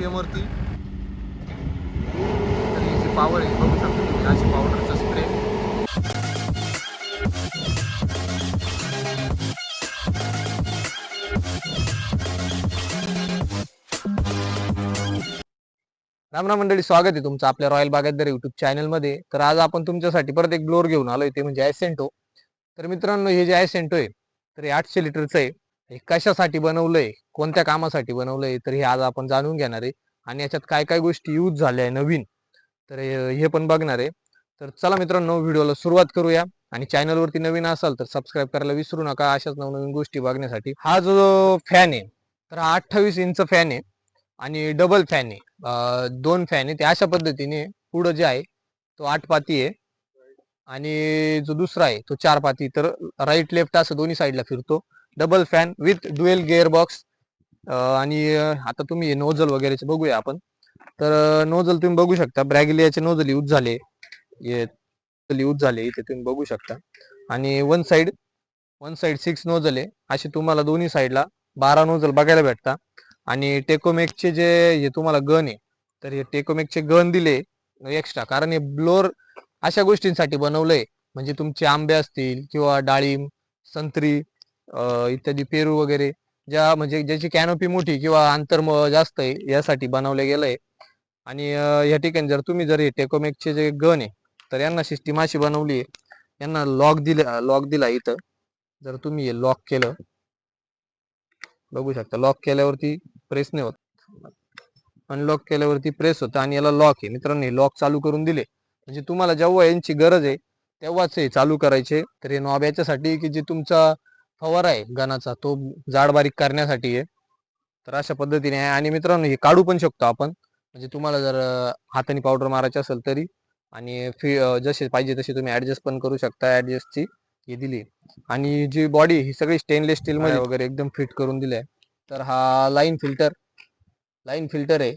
RPM वरती. तर ही जी power आहे बघू शकता तुम्ही अशी पावडरचा स्प्रे रामराम मंडळी स्वागत आहे तुमचं आपल्या रॉयल बागायतदार युट्यूब चॅनलमध्ये तर आज आपण तुमच्यासाठी परत एक ब्लोअर घेऊन आलोय ते म्हणजे आयसेंटो तर मित्रांनो हे जे आयसेंटो आहे तर हे आठशे लिटरचं आहे. हे कशासाठी बनवलंय? कोणत्या कामासाठी बनवलंय? तर हे आज आपण जाणून घेणार आहे. आणि याच्यात काय काय गोष्टी यूज झाल्या आहे नवीन? तर हे पण बघणार आहे. तर चला मित्रांनो व्हिडिओला सुरुवात करूया. आणि चॅनलवरती नवीन असाल तर सबस्क्राईब करायला विसरू नका. अशाच नवनवीन गोष्टी बघण्यासाठी. हा जो फॅन आहे तर हा अठ्ठावीस इंच फॅन आहे. आणि डबल फॅन आहे. दोन फॅन आहे ते अशा पद्धतीने पुढं जे आहे तो आठ पाती आहे. आणि जो दुसरा आहे तो चार पाती. तर राईट लेफ्ट असं दोन्ही साईडला फिरतो. Double fan with dual gear box आणि आता तुम्ही नोजल नोझल वगैरेचे बघूया आपण. तर नोझल तुम्ही बघू शकता. ब्रॅगिलियाचे नोझल यूज झाले. यूज झाले. इथे तुम्ही बघू शकता. आणि one side one side six nozzle आहे. असे तुम्हाला दोन्ही साईडला बारा नोझल बघायला भेटतात आणि टेकोमेकचे जे हे तुम्हाला गन आहे. तर हे टेकोमेकचे गन दिले एक्स्ट्रा कारण हे ब्लोअर अशा गोष्टींसाठी बनवलंय. म्हणजे तुमचे आंबे असतील किंवा डाळिंब संत्री इत्यादी पेरू वगैरे ज्या म्हणजे ज्याची कॅनोपी मोठी किंवा अंतर जास्त आहे यासाठी बनवले गेलंय. आणि या ठिकाणी जर तुम्ही जर हे टेकोमेकचे जे गन आहे तर यांना सिस्टीम अशी बनवली आहे. यांना लॉक दिला लॉक दिला इथं. जर तुम्ही हे लॉक केलं बघू शकता लॉक केल्यावरती प्रेस नाही होत. अनलॉक केल्यावरती प्रेस होतं आणि याला लॉक आहे. मित्रांनो हे लॉक चालू करून दिले. म्हणजे तुम्हाला जेव्हा यांची गरज आहे तेव्हाच हे चालू करायचे. तर हे नॉब याच्यासाठी की जे तुमचा फवारा आहे गणाचा. तो जाड बारीक करण्यासाठी आहे. तर अशा पद्धतीने आहे. आणि मित्रांनो हे काढू पण शकतो आपण. म्हणजे तुम्हाला जर हाताने पावडर मारायचे असेल तरी. आणि फि जसे पाहिजे तसे तुम्ही ऍडजस्ट पण करू शकता ऍडजस्टची ही दिली. आणि जी बॉडी ही सगळी स्टेनलेस स्टील मध्ये वगैरे एकदम फिट करून दिली आहे. तर हा लाईन फिल्टर लाईन फिल्टर आहे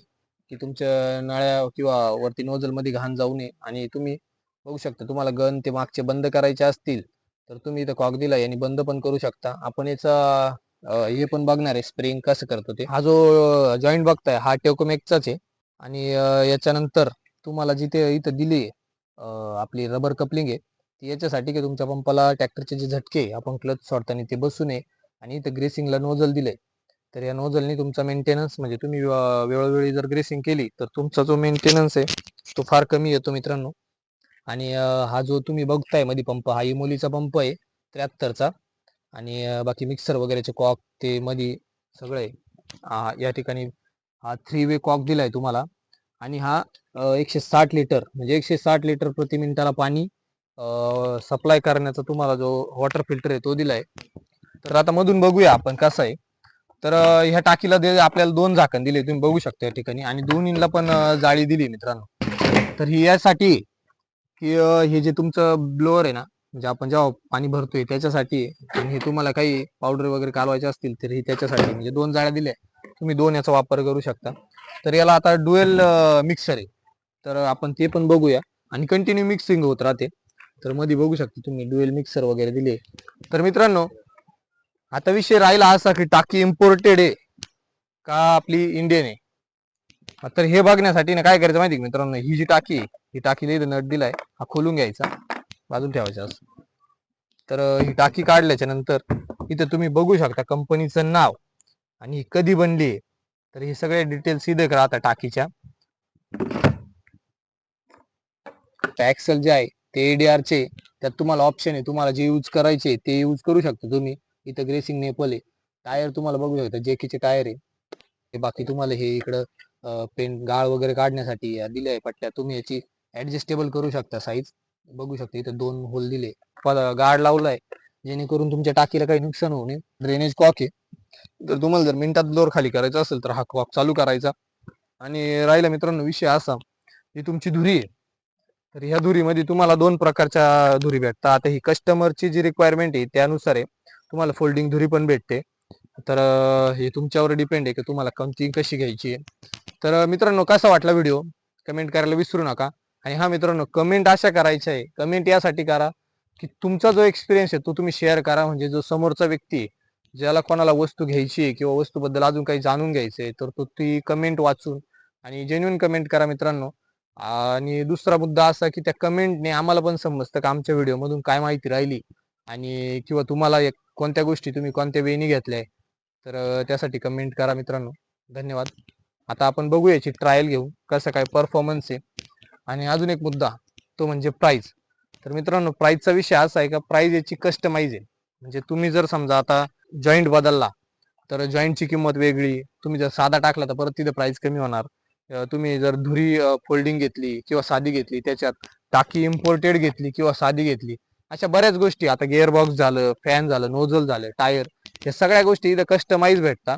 की तुमच्या नळ्या किंवा वरती नोझलमध्ये घाण जाऊ नये. आणि तुम्ही बघू शकता तुम्हाला गन ते मागचे बंद करायचे असतील. तर तुम्ही इथं कॉक दिलाय याने बंद पण करू शकता. आपण याचा हे पण बघणार आहे स्प्रिंग कसं करतो ते. हा जो जॉईंट बघताय हा टेकोमेकचाच आहे. आणि याच्यानंतर तुम्हाला जिथे इथं दिली आपली रबर कपलिंग आहे ती याच्यासाठी की तुमच्या पंपाला ट्रॅक्टरचे जे झटके आपण क्लच सोडताना ते बसू नये आणि इथं ग्रेसिंगला नोझल दिलंय. तर या नोझलनी तुमचा मेंटेनन्स म्हणजे तुम्ही वेळोवेळी जर ग्रेसिंग केली तर तुमचा जो मेंटेनन्स आहे तो फार कमी येतो मित्रांनो. आणि हा जो तुम्ही बघतायमध्ये पंप हा इमोलीचा पंप आहे त्र्याहत्तरचा. आणि बाकी मिक्सर वगैरेचे कॉक ते मध्ये सगळं आहे. हा, या ठिकाणी हा थ्री वे कॉक दिलाय तुम्हाला. आणि हा एकशे साठ लिटर म्हणजे एकशे साठ लिटर प्रति मिनिटाला पाणी सप्लाय करण्याचा तुम्हाला जो वॉटर फिल्टर आहे तो दिलाय. तर आता मधून बघूया आपण कसं आहे. तर ह्या टाकीला आपल्याला दोन झाकण दिले तुम्ही बघू शकता या ठिकाणी. आणि दोन्हीला पण जाळी दिली मित्रांनो. तर ही यासाठी की अं, हे जे तुमचं ब्लोअर आहे ना म्हणजे आपण जेव्हा पाणी भरतोय त्याच्यासाठी आहे. आणि हे तुम्हाला काही पावडर वगैरे कालवायचे असतील तर हे त्याच्यासाठी म्हणजे दोन जाळ्या दिल्या तुम्ही दोन याचा वापर करू शकता. तर याला आता डुएल मिक्सर आहे. तर आपण ते पण बघूया. आणि कंटिन्यू मिक्सिंग होत राहते. तर मध्ये बघू शकता तुम्ही डुएल मिक्सर वगैरे दिले. तर मित्रांनो आता विषय राहिला असा की टाकी इम्पोर्टेड आहे का आपली इंडियन आहे? तर हे बघण्यासाठी ना काय करायचं माहिती आहे मित्रांनो? ही जी टाकी ही टाकीला इथं नट दिलाय. हा खोलून घ्यायचा. बाजून ठेवायचा असं. तर ही टाकी काढल्याच्या नंतर इथं तुम्ही बघू शकता कंपनीचं नाव आणि ही कधी बनली आहे. तर हे सगळे डिटेल्स इथे राहतात टाकीच्या. ऍक्सल जे आहे ते एडीआर चे त्यात तुम्हाला ऑप्शन आहे. तुम्हाला जे यूज करायचे ते यूज करू शकता तुम्ही. इथं ग्रेसिंग नेपल आहे. टायर तुम्हाला बघू शकता. जेकीचे टायर आहे. हे बाकी तुम्हाला हे इकडं पेन गाळ वगैरे काढण्यासाठी या दिल्या आहे पट्ट्या तुम्ही याची ऍडजस्टेबल करू शकता साईज बघू शकता इथे दोन होल दिले. गार्ड लावलाय जेणेकरून तुमच्या टाकीला काही नुकसान होऊ नये. ड्रेनेज कॉक आहे. जर तुम्हाला जर मिनिटात फ्लोअर खाली करायचा असेल तर हा कॉक चालू करायचा. आणि राहिला मित्रांनो विषय असा ही तुमची धुरी आहे. तर ह्या धुरीमध्ये तुम्हाला दोन प्रकारच्या धुरी भेटतात. आता ही कस्टमरची जी रिक्वायरमेंट आहे त्यानुसार आहे. तुम्हाला फोल्डिंग धुरी पण भेटते. तर हे तुमच्यावर डिपेंड आहे की तुम्हाला कमती कशी घ्यायची आहे. तर मित्रांनो कसा वाटला व्हिडिओ? कमेंट करायला विसरू नका. आणि हा मित्रांनो कमेंट अशा करायच्या आहे. कमेंट यासाठी करा की तुमचा जो एक्सपिरियन्स आहे तो तुम्ही शेअर करा. म्हणजे जो समोरचा व्यक्ती ज्याला कोणाला वस्तू घ्यायची आहे किंवा वस्तूबद्दल अजून काही जाणून घ्यायचं आहे तर तो ती कमेंट वाचून आणि जेन्युन कमेंट करा मित्रांनो. आणि दुसरा मुद्दा असा की त्या कमेंटने आम्हाला पण समजतं का आमच्या व्हिडिओमधून काय माहिती राहिली आणि किंवा तुम्हाला एक कोणत्या गोष्टी तुम्ही कोणत्या वेळी आहे. तर त्यासाठी कमेंट करा मित्रांनो. धन्यवाद. आता आपण बघू याची ट्रायल घेऊ कसं काय परफॉर्मन्स आहे. आणि अजून एक मुद्दा तो म्हणजे प्राईज तर मित्रांनो प्राईजचा विषय असा आहे का प्राईज याची कस्टमाइज आहे. म्हणजे तुम्ही जर समजा आता जॉईंट बदलला तर जॉईंटची किंमत वेगळी तुम्ही जर साधा टाकला तर परत तिथे प्राइस कमी होणार. तुम्ही जर धुरी फोल्डिंग घेतली किंवा साधी घेतली त्याच्यात टाकी इम्पोर्टेड घेतली किंवा साधी घेतली अशा बऱ्याच गोष्टी आता गिअरबॉक्स झालं फॅन झालं नोझल झालं टायर या सगळ्या गोष्टी इथं कस्टमाइज भेटतात.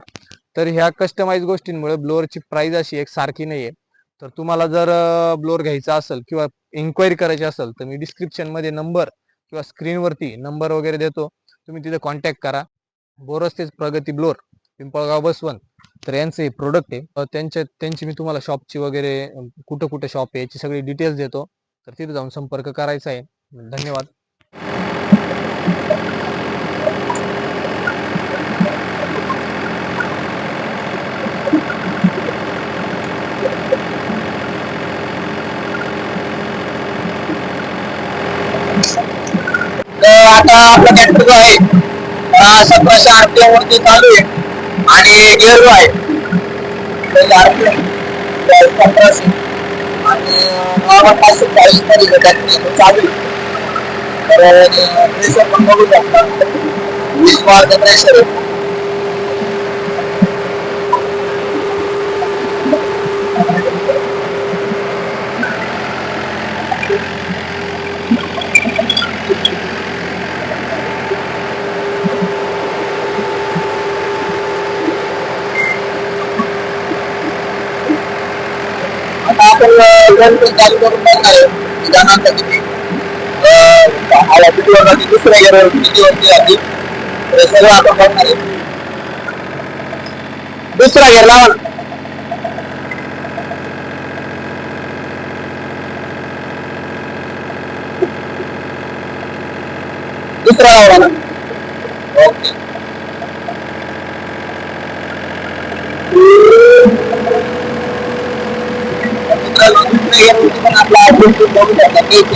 तर ह्या कस्टमाइज गोष्टींमुळे ब्लोअरची प्राइस अशी एक सारखी नाहीये. तर तुम्हाला जर ब्लोअर घ्यायचा असेल किंवा इन्क्वायरी करायची असेल तर मी डिस्क्रिप्शनमध्ये नंबर किंवा स्क्रीनवरती नंबर वगैरे देतो. तुम्ही तिथे कॉन्टॅक्ट करा. बोरस्तेच प्रगती ब्लोअर पिंपळगाव बसवंत. तर यांचं हे प्रोडक्ट आहे. त्यांच्या त्यांची मी तुम्हाला शॉपची वगैरे कुठं कुठं शॉप आहे याची सगळी डिटेल्स देतो. तर तिथे जाऊन संपर्क करायचा आहे. धन्यवाद तर आता आपला ट्रॅक्टर जो आहे सतराशे आरपीएम वरती चालू आहे. आणि गिअर जो आहे सतराशे. आणि पाचशे चाळीसमध्ये ट्रॅक्टर चालू आहे. तर प्रेशर पण बघू शकता. वीस प्रेशर आहे आता आपण गन पण चालू करून बघणार आहे त्यानंतर किती अं, आला किती वरती दुसऱ्या गेअरवर किती वरती जाते हे सगळं आपण बघणार आहे दुसरा गेअर लावा ना. दुसरा लावा ना ओके बघू शकता किती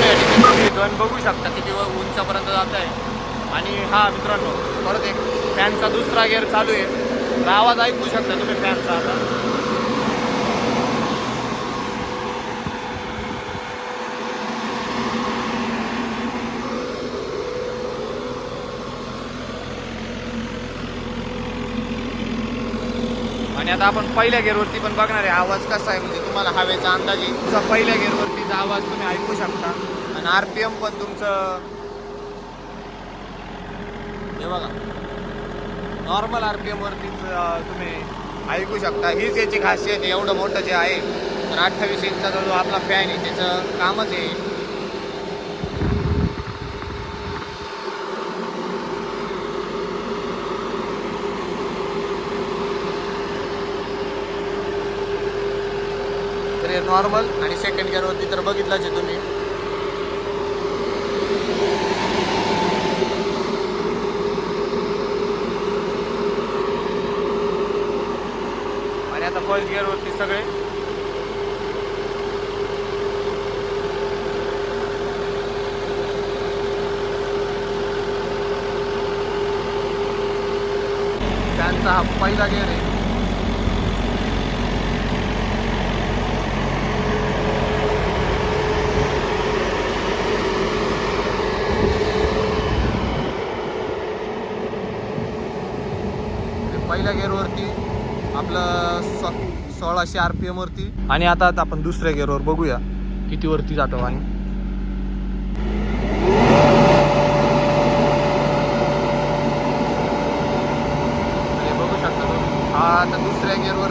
प्रेशर तुम्ही बघू शकता उंचापर्यंत जात आहे. आणि हा मित्रांनो परत एक फॅनचा दुसरा गेअर चालू आहे. आवाज ऐकू शकता तुम्ही फॅनचा आता. आणि आता आपण पहिल्या गेअरवरती पण बघणार आहे. आवाज कसा आहे? म्हणजे तुम्हाला हवेचा अंदाज येईल तुमचा पहिल्या गेअरवरतीचा आवाज तुम्ही ऐकू शकता. आणि आर पी एम पण तुमचं हे बघा. नॉर्मल आर पी एमवरतीच तुम्ही ऐकू शकता. हीच याची खासियत आहे. एवढं मोठं जे आहे तर अठ्ठावीस इंचचा जो आपला फॅन आहे त्याचं कामच आहे. गिअर नॉर्मल आणि सेकंड गिअरवरती तर बघितलंच आहे तुम्ही. आणि आता फर्स्ट गिअरवरती सगळे. त्यांचा हा पहिला गिअर आहे ते पहिल्या गेअरवरती आपलं सो सोळाशे आर पी एमवरती आणि आता आपण दुसऱ्या गेअरवर बघूया किती वरती जातो आणि. बघू शकता तुम्ही हा आता दुसऱ्या गेअरवरती आहे